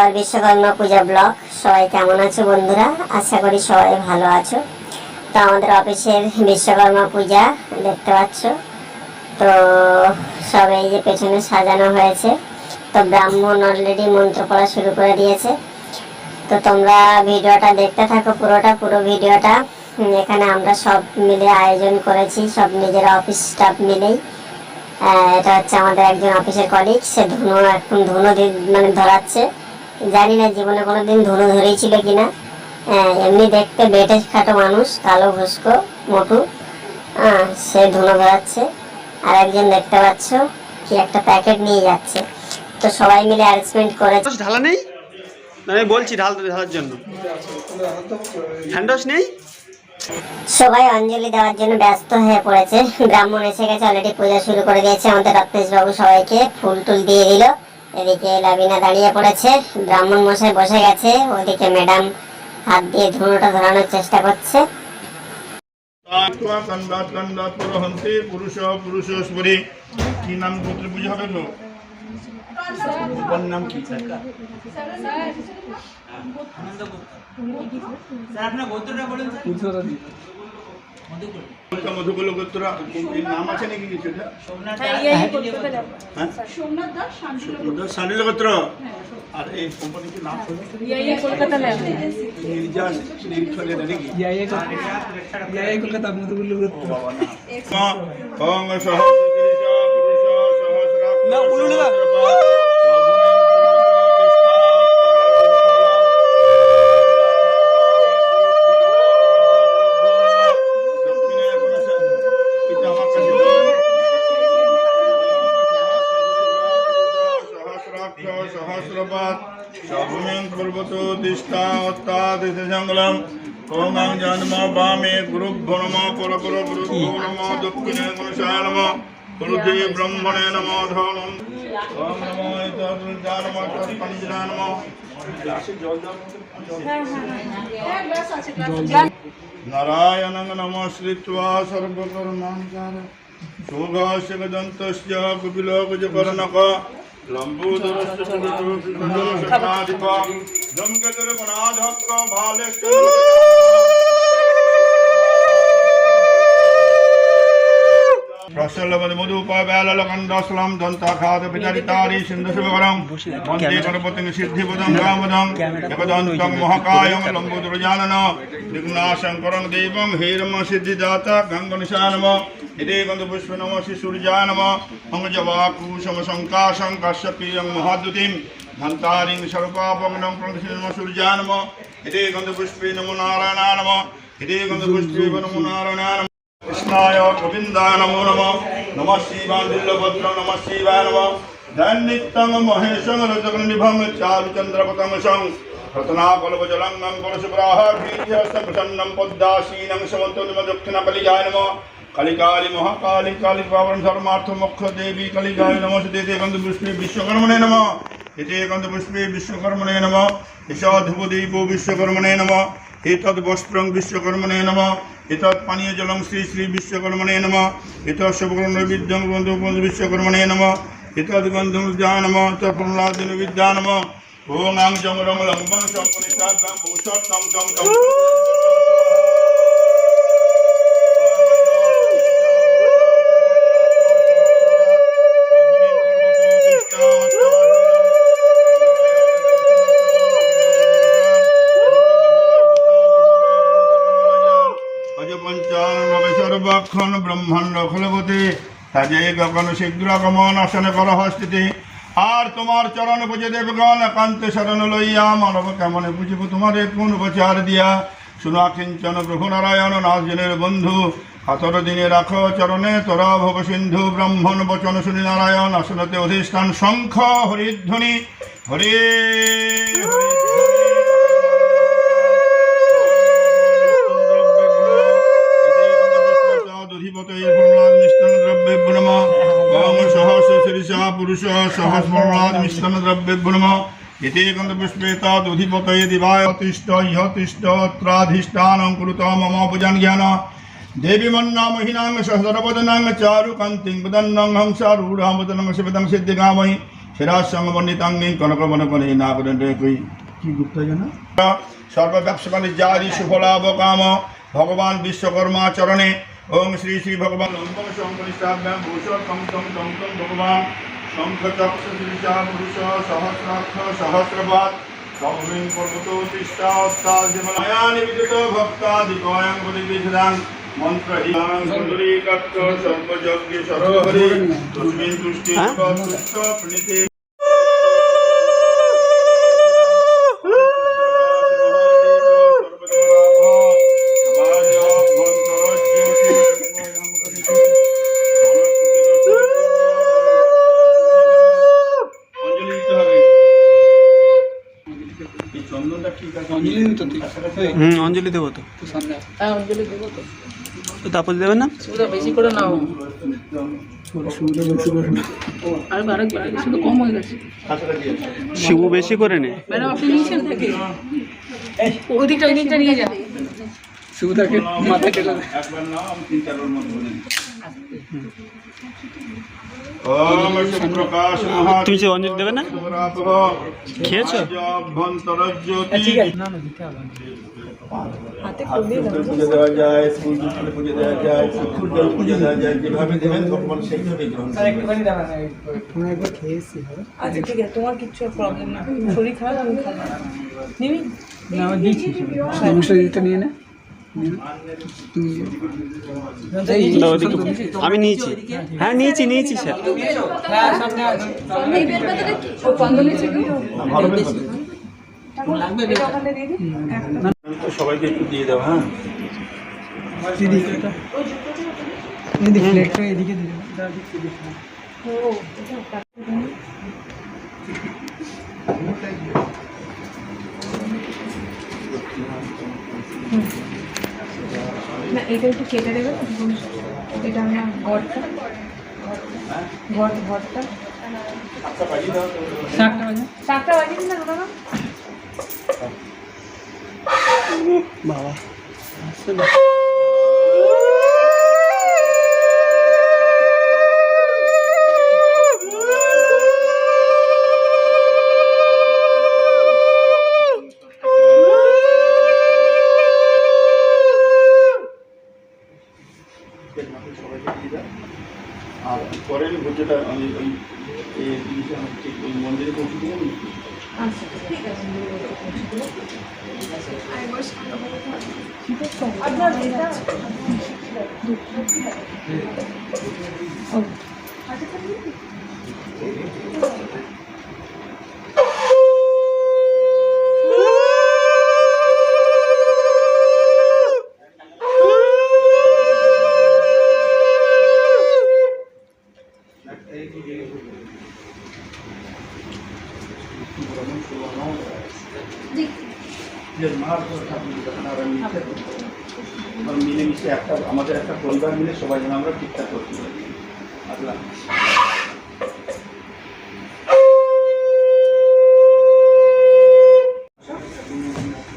আর বিশ্বকর্মা পূজা blog. সবাই কেমন আছো বন্ধুরা? আশা করি সবাই ভালো আছো। তো আমাদের অফিসের বিশ্বকর্মা পূজা দেখতে পাচ্ছ। তো সব এই যে পেছনে সাজানো হয়েছে। তো ব্রাহ্মণ অলরেডি মন্ত্র পড়া শুরু করে দিয়েছে। তো তোমরা ভিডিওটা দেখতে থাকো পুরোটা। পুরো ভিডিওটা এখানে আমরা সব মিলে আয়োজন করেছি। সব নিজের অফিস স্টাফ মিলেই। এটা হচ্ছে আমাদের একজন অফিসের কলিগ সে ধুনো, এখন ধুনো মানে ধরাচ্ছে। জানি না জীবনে কোনোদিন ধুনো ধরেছিল কিনা। এমনি দেখতে বেটে খাটো মানুষ কালো ঘুস্কো মোটু। সে ধুনো ধরাচ্ছে। আর একজন দেখতে পাচ্ছ কি একটা প্যাকেট নিয়ে যাচ্ছে। তো সবাই মিলে অ্যারেঞ্জমেন্ট করেছে। ঢালা নেই? আমি বলছি ঢাল ঢালার জন্য। হ্যান্ডওয়াশ নেই? সবাই অঞ্জলি দেওয়ার জন্য ব্যস্ত হয়ে পড়েছে। ব্রাহ্মণ এসে গেছে অলরেডি পূজা শুরু করে দিয়েছে। আমাদের রত্নেশ বাবু সবাইকে ফুল টুল দিয়ে দিল। এদিকে লাবিনা দাঁড়িয়ে পড়েছে। ব্রাহ্মণ মশাই বসে গেছে। ওদিকে ম্যাডাম হাত দিয়ে ধুনোটা ধরানোর চেষ্টা করছে। পুরুষ পুরুষস্বরে কি নাম গোত্রে পুজো হবে তো? ওর নাম কি? এই নাম আছে নাকি কিছু এটা? হ্যাঁ সোমনাথ দাস শান্তি ওদের সানিল গোত্র আর এই কোম্পানি কি নাম কলকাতা কলকাতা সভূমিং পর্বত দিষ্টা অত্তাদিশ জঙ্গলম ওং জন্ম বামে গুরুভ্যো নম পরপর গুরুভ্যো নম দক্ষিণে মনুষায় নম গুরুদে ব্রহ্মণে নম ধনম ওং নমো ইতরুজা নম তৎপঞ্জনা নম নারায়ণং নমস্কৃত্বা সর্বকর্মাঞ্চার শোভাস্য গদন্তস্য কুপিলোকজকর্ণক লম্বোদরস্য পুরুষোষণাধিপ প্রসল্লবদ মধুপবেলকন্দস্লম দন্তাখাদ বিতারিতারি সিন্ধুশুভকরম বন্দে গণপতিং সিদ্ধিপদং রামদং একদন্তং মহাকায়ং লম্বোদরজানন বিঘ্নাশঙ্করং দেবং হেরম সিদ্ধিদাতা গঙ্গনিশানম হিরে গন্ধপুষ্প নম শিশুর্জা নম অঙ্গজবাকুশম শঙ্কাশং কাশ্যপীয়ং মহাদ্যুতিম ধন্তারিং সর্বাপগ্নং প্রদর্শনম সূর্যা নম গন্ধপুষ্পে নমো নারায়ণা নম হিরে গন্ধপুষ্পে নমো নারায়ণা নম কৃষ্ণায় গোবিন্দায় নমো নম। নম শিবাঞ্জল্যভদ্র নম শিবায় নম ধ্যানিত্যং মহেশং রজগনিভং চারুচন্দ্রপতংশং রত্নাকলবজলঙ্গং কলশুভ্রাহ বীর্যস্ত প্রসন্നം পদ্মাসীনং সমন্তনিম দক্ষিণকলিকায় নম। কালিকালি মহাকালি কালি পাবন ধর্মার্থ মোক্ষ দেবী কালিকায় নম। সুদেতে গন্ধ পুষ্পে বিশ্বকর্মণে নম। এতে গন্ধ নম নম নম এতৎ পানীয় জলং শ্রী শ্রী বিশ্বকর্মণে নম। এতৎ শুভকর্ণ বিদ্যং বন্ধু বন্ধু বিশ্বকর্মণে নম। এতদ গন্ধম জানম তৎপ্রহ্লাদিন বিদ্যা নম। ওং আং জং রং লং সং সং সং সর্বক্ষণ ব্রহ্মাণ্ড খলবতে সাজে গগন শীঘ্র গমন আসনে কর স্থিতি আর তোমার চরণ পুজে দেবগণ, একান্ত শরণ লইয়া মানব কেমনে বুঝিব তোমারে? কোন উপচার দিয়া? শুনা কিঞ্চন প্রভু নারায়ণ বন্ধু। হাতর দিনে রাখ চরণে, তোরা ভব সিন্ধু। ব্রাহ্মণ বচন শুনি নারায়ণ, আসনতে অধিষ্ঠান শঙ্খ হরিধ্বনি। হরে। পুরুষ সহস্রাদ মিষ্টন দ্রব্যেভ্যো নম এতে গন্ধ পুষ্পেতাদধিপতয়ে দিবায় তিষ্ঠ ইহ তিষ্ঠত্রাধিষ্ঠানং কুরুত মম পূজন জ্ঞান। দেবী মন্না মহিনাং সহস্রবদনাং চারু কান্তিং বদন্নং হংসারূঢ়ামদনং শিবদং সিদ্ধিকাময়ি শিরাসঙ্গ পণ্ডিতাঙ্গিং কনকবনকনে নাগরে কই কি গুপ্ত যেন সর্ব ব্যবসা বাণিজ্যাদি সুফলাবকাম ভগবান বিশ্বকর্মা চরণে ওম শ্রী শ্রী ভগবান লম্বম শঙ্করিষ্টাভ্যাম ভূষণ তম তম তম তম ভগবান। শঙ্খ চক্র শ্রীচা পুরুষ সহস্রাক্ষ সহস্রপাত সহমিং পর্বত তিষ্ঠা অস্তাজিমলায়ানি বিদিত ভক্তাদিকয়ং পরিবিধান মন্ত্র হিলাং সুন্দরীকত্ত সর্বযজ্ঞে সরোহরি তস্মিন তুষ্টি প্রণীতে তুই হুম অঞ্জলি দেবো তো। হ্যাঁ অঞ্জলি দেবো তো। তো তারপর দেবেন না? বেশি করে নাও। শুরুটা বেশি করে না। শিবু বেশি করে নে তুমি যে অঞ্জলি দেবে না? খেয়েছো? ঠিক আছে না না দিতে হবে আচ্ছা ঠিক আছে তোমার কিচ্ছু প্রবলেম না। শরীর খারাপ আমি খাব নিবি? না নিয়ে নে। আমি নিয়েছি। হ্যাঁ নিয়েছি নিয়েছি স্যার। হ্যাঁ সবাইকে একটু দিয়ে দাও হ্যাঁ। এদিকে দিদি না এটা একটু কেটে দেবে। এটা আমরা ঘরটা ঘর ঘরটা শাকটা বাজিয়ে দিন না দাদা বাবা সবাইকে দিয়ে দাও আর পরের ভোজ্যটা আমি ওই আমি ঠিক ওই মন্দিরে পৌঁছে দেবো আচ্ছা ঠিক আছে আপনার এটা যে মার আমরা মিলেমিশে একটা আমাদের একটা পরিবার মিলে সবাই যেন আমরা ঠিকঠাক করতে পারি আচ্ছা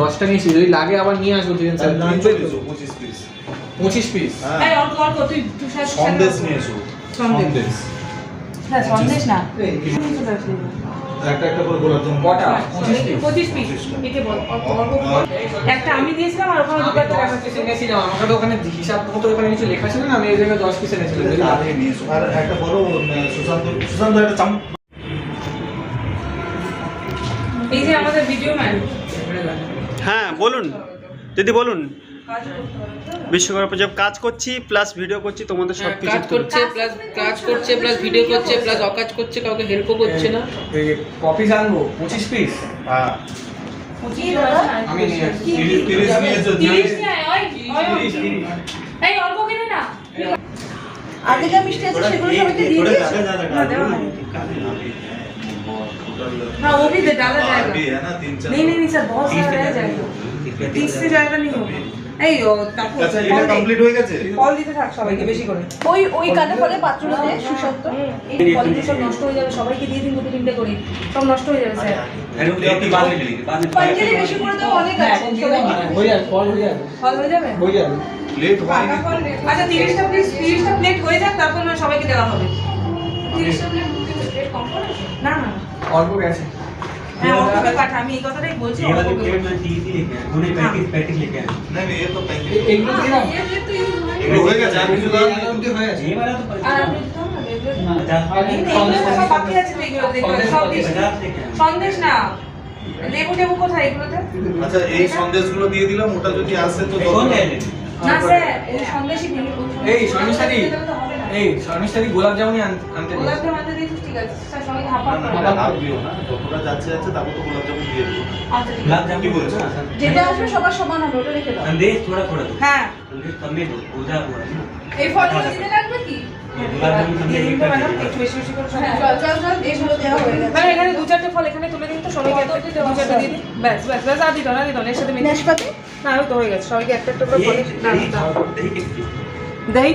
দশটা নিয়েছি যদি লাগে আবার নিয়ে আসব পঁচিশ পিস পঁচিশ পিস এই অল্প অল্প তুই তুই সাথে সন্দেশ নিয়ে সন্দেশ। সন্দেশ। না। একটা একটা করে গোলাপ জামুন। কটা? পঁচিশ পিস একে বল বল। একটা আমি দিয়েছিলাম আর ওখানে দুটো একটা এনেছিলাম আমাকে তো ওখানে হিসাব মতো ওখানে কিছু লেখা ছিল না আমি এই জায়গায় পিস এনেছিলাম আর একটা বড় সুশান্ত সুশান্ত একটা চাম এই যে আমাদের ভিডিও ম্যান হ্যাঁ বলুন। দিদি বলুন। বিশ্বকর্মা পুজো কাজ করছি প্লাস ভিডিও করছি তোমাদের সব কিছু কাজ করছে প্লাস কাজ করছে প্লাস ভিডিও করছে প্লাস অকাজ করছে কাউকে হেল্পও করছে না। কপিস আনব পঁচিশ পিস হ্যাঁ। আমি নিয়ে আসছি। তিরিশ তিরিশ নিয়ে এসো তিরিশ নিয়ে আয়, ওই, ওই, ওই। তিরিশ, তিরিশ। এই অল্প আর যা মিষ্টি আছে সেগুলো সবাইকে দিয়ে দিয়েছ না हाँ वो भी दे डाला जाएगा अभी है ना तीन चार नहीं नहीं नहीं सर बहुत सारा रह जाएगा तीस से ज्यादा नहीं होगा এই ও তারপর আচ্ছা এটা কমপ্লিট হয়ে গেছে ফল দিতে থাক সবাইকে বেশি করে ওই ওই কানে ফলে পাত্রতে সুশব্দ এই ফলগুলো সব নষ্ট হয়ে যাবে সবাইকে দিয়ে দিন দুটো তিনটে করে সব নষ্ট হয়ে যাবে স্যার পাঞ্জেরি বেশি করে দেওয়া অনেক আছে হয়ে যাবে ফল হয়ে যাবে ফল হয়ে যাবে হয়ে যাবে প্লেট হয়নি আচ্ছা তিরিশটা প্লিজ তিরিশটা প্লেট হয়ে যাক তারপর না সবাইকে দেওয়া হবে তিরিশটা প্লেট না না অল্প গেছে হ্যাঁ অল্পকে পাঠা আমি এই কথাটাই বলছি অল্পকে পাঠা। नहीं नहीं ये तो पैकेट এগুলো দিয়ে দাও এগুলো হয়ে গেছে আর কিছু দাও এগুলো অবধি হয়ে গেছে আর আপনি দিতে হবে না, এগুলো- না এই নে, এগুলো তো সব বাকি আছে তো এগুলো, দেখো, সব দিচ্ছি। সন্দেশ না লেবু টেবু কোথায় এগুলোতে আচ্ছা এই সন্দেশগুলো দিয়ে দিলাম ওটা যদি আসে তো দরকার হবে। না স্যার এই সন্দেশই দিন এই, শর্মিষ্ঠাদি। এই শর্মিষ্ঠাদি গোলাপ জামুনই আন- আনতে গোলাপ দিয়েছে। জাম আনতে দিয়েছিস ঠিক এখানে দু চারটে ফল এখানে তুলে দিন তো না তো হয়ে গেছে সবাইকে একটা একটা করে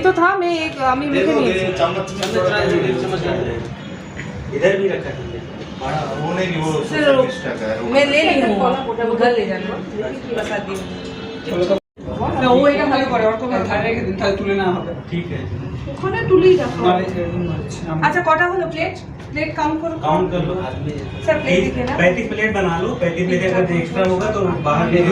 তো থাম আমি মেখে নিয়েছি। इधर भी रखा है बड़ा वो नहीं नहीं वो सर, सौ बीस टका है वो मैं ले ली हूँ उधर ले जाना प्रसाद दी না ও এটা ভালো করে অর্ক ভালো ধারে রেখে দিন তাহলে তুলে নেওয়া হবে ठीक है ওখানে তুলেই রাখো নাহলে এরকম হচ্ছে আমার- আচ্ছা কটা হলো প্লেট প্লেট কাউন্ট করো काउंट कर लो सर प्लेट दिखे ना पैंतीस प्लेट बना लो पैंतीस में से अगर एक्स्ट्रा होगा तो बाहर दे दो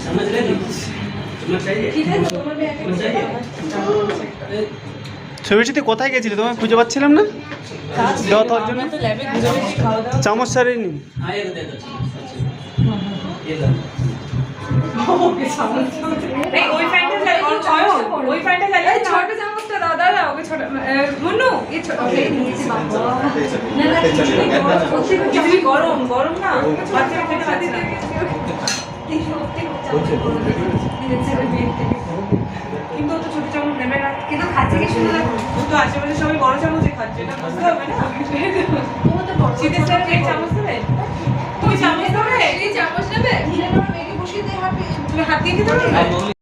समझ रहे थे समझ चाहिए समझ चाहिए ছবিটিতে কোথায় গেছিলে তোমায় খুঁজে পাচ্ছিলাম না দেওয়া তো ওর জন্য তো ল্যাবে ঘুরে ঘুরে খাওয়া দাওয়া চামচ সারে নি हाँ ये दे दो ये दो এই ওই ফ্যানটা চাই ওই ফ্যানটা চাই ছোট চামচটা দাও দাদা ওকে ছোট মুন্নু এই ছোট এই নিয়েছি বাবা না না খিচুড়ি গরম গরম না। বাচ্চারা খেতে পারছে কিন্তু ও তো ছোট চামচ নেবে না। কিন্তু খাচ্ছে কি সুন্দর ও তো আশেপাশে সবাই বড় চামচে খাচ্ছে এটা বুঝতে হবে না। শীতের স্যার এই চামচ দেবে? তুমি চামচ দেবে? এই চামচ নেবে? তুমি হাত দিয়ে খেতে পারবে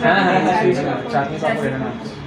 চাটনি দিয়েছে তো হ্যাঁ হ্যাঁ হ্যাঁ চাটনি পাপড় এখানে আছে।